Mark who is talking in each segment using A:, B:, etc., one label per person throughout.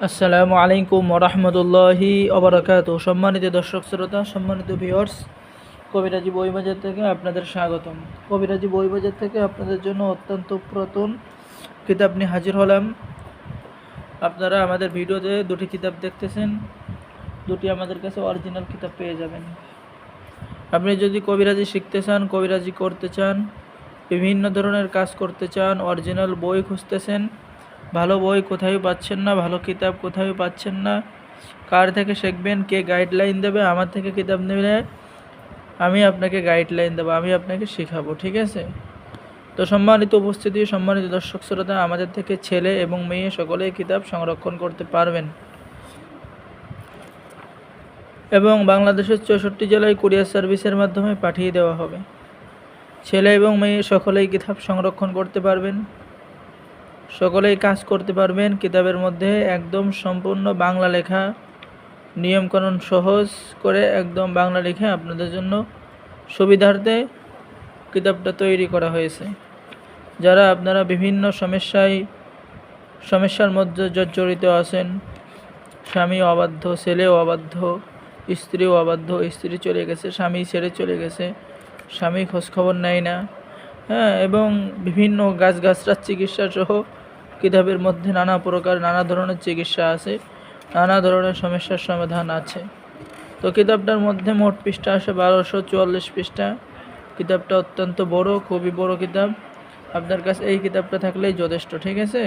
A: আসসালামু আলাইকুম ওরহমতুল্লাহি অবরাকাত সম্মানিত দর্শক শ্রোতা, সম্মানিত ভিউয়ার্স কবিরাজি বইবাজার থেকে আপনাদের স্বাগতম। কবিরাজি বইবাজার থেকে আপনাদের জন্য অত্যন্ত পুরাতন কিতাব নিয়ে হাজির হলাম। আপনারা আমাদের ভিডিওতে দুটি কিতাব দেখতেছেন। দুটি আমাদের কাছে অরিজিনাল কিতাব পেয়ে যাবেন। আপনি যদি কবিরাজি শিখতে চান, কবিরাজি করতে চান, বিভিন্ন ধরনের কাজ করতে চান অরিজিনাল বই খুঁজতেছেন ভালো বই কোথায় পাচ্ছেন না, ভালো কিতাব কোথায় পাচ্ছেন না। কার থেকে শিখবেন, কে গাইডলাইন দেবে, আমার থেকে কিতাব নেবে, আমি আপনাকে গাইডলাইন দেবো, আমি আপনাকে শেখাবো, ঠিক আছে? তো সম্মানিত উপস্থিতি, সম্মানিত দর্শক শ্রোতা, আমাদের থেকে ছেলে এবং মেয়ে সকলেই কিতাব সংরক্ষণ করতে পারবেন। এবং বাংলাদেশের চৌষট্টি জেলায় কুরিয়ার সার্ভিসের মাধ্যমে পাঠিয়ে দেওয়া হবে। ছেলে এবং মেয়ে সকলেই কিতাব সংরক্ষণ করতে পারবেন। সকলেই কাজ করতে পারবেন। কিতাবের মধ্যে একদম সম্পূর্ণ বাংলা লেখা। নিয়মকানুন সহজ করে একদম বাংলা লিখে আপনাদের জন্য সুবিধার্থে কিতাবটা তৈরি করা হয়েছে। যারা আপনারা বিভিন্ন সমস্যায়, সমস্যার মধ্যে জর্জরিত আছেন, স্বামী অবাধ্য, ছেলেও অবাধ্য, স্ত্রীও অবাধ্য, স্ত্রী চলে গেছে, স্বামী ছেড়ে চলে গেছে, স্বামী খোঁজখবর নেয় না হ্যাঁ এবং বিভিন্ন গাছগাছরা চিকিৎসা সহ কিতাবের মধ্যে নানা প্রকার নানা ধরনের চিকিৎসা আছে, নানা ধরনের সমস্যার সমাধান আছে। তো কিতাবটার মধ্যে মোট পৃষ্ঠা আসে বারোশো চুয়াল্লিশ পৃষ্ঠা। কিতাবটা অত্যন্ত বড়, খুবই বড় কিতাব। আপনার কাছে এই কিতাবটা থাকলেই যথেষ্ট, ঠিক আছে?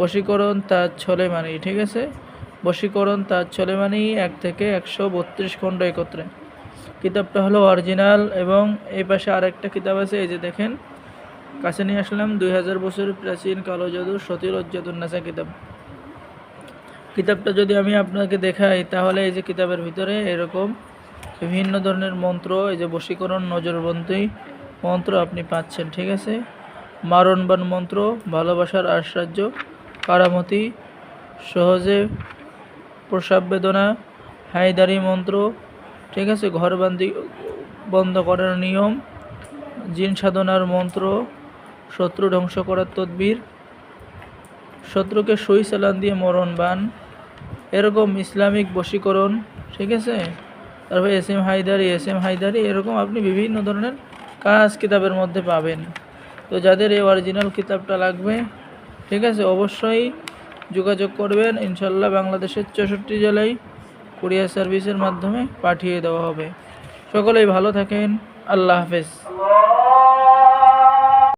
A: বশীকরণ তার ছলে মানি ঠিক আছে? বশীকরণ তার ছলে মানি এক থেকে একশো বত্রিশ খণ্ড একত্রে। কিতাবটা হলো অরিজিনাল এবং এই পাশে আরেকটা কিতাব আছে, এই যে দেখেন কাছে নিয়ে আসলাম দুই হাজার বছরের প্রাচীন কালো জাদু সতীর নাসা কিতাব। কিতাবটা যদি আমি আপনাকে দেখাই, তাহলে এই যে কিতাবের ভিতরে এরকম বিভিন্ন ধরনের মন্ত্র, এই যে বশীকরণ, নজরবন্দি মন্ত্র আপনি পাচ্ছেন, ঠিক আছে? মারণবান মন্ত্র, ভালোবাসার আশ্চর্য, কারামতি, সহজে প্রসাব বেদনা, হায়দারি মন্ত্র, ঠিক আছে? ঘরবন্দি বন্ধ করার নিয়ম, জিন সাধনার মন্ত্র শত্রু ধ্বংস করার তদবির। শত্রুকে সই চালান দিয়ে মরণ বান। এরকম ইসলামিক বশীকরণ, ঠিক আছে? তারপরে S M Haidari, S M Haidari, এরকম আপনি বিভিন্ন ধরনের কাজ কিতাবের মধ্যে পাবেন। তো যাদের এই অরিজিনাল কিতাবটা লাগবে, ঠিক আছে, অবশ্যই যোগাযোগ করবেন। ইনশাল্লাহ বাংলাদেশের চৌষট্টি জেলায় কুরিয়ার সার্ভিসের মাধ্যমে পাঠিয়ে দেওয়া হবে। সকলেই ভালো থাকেন। আল্লাহ হাফেজ।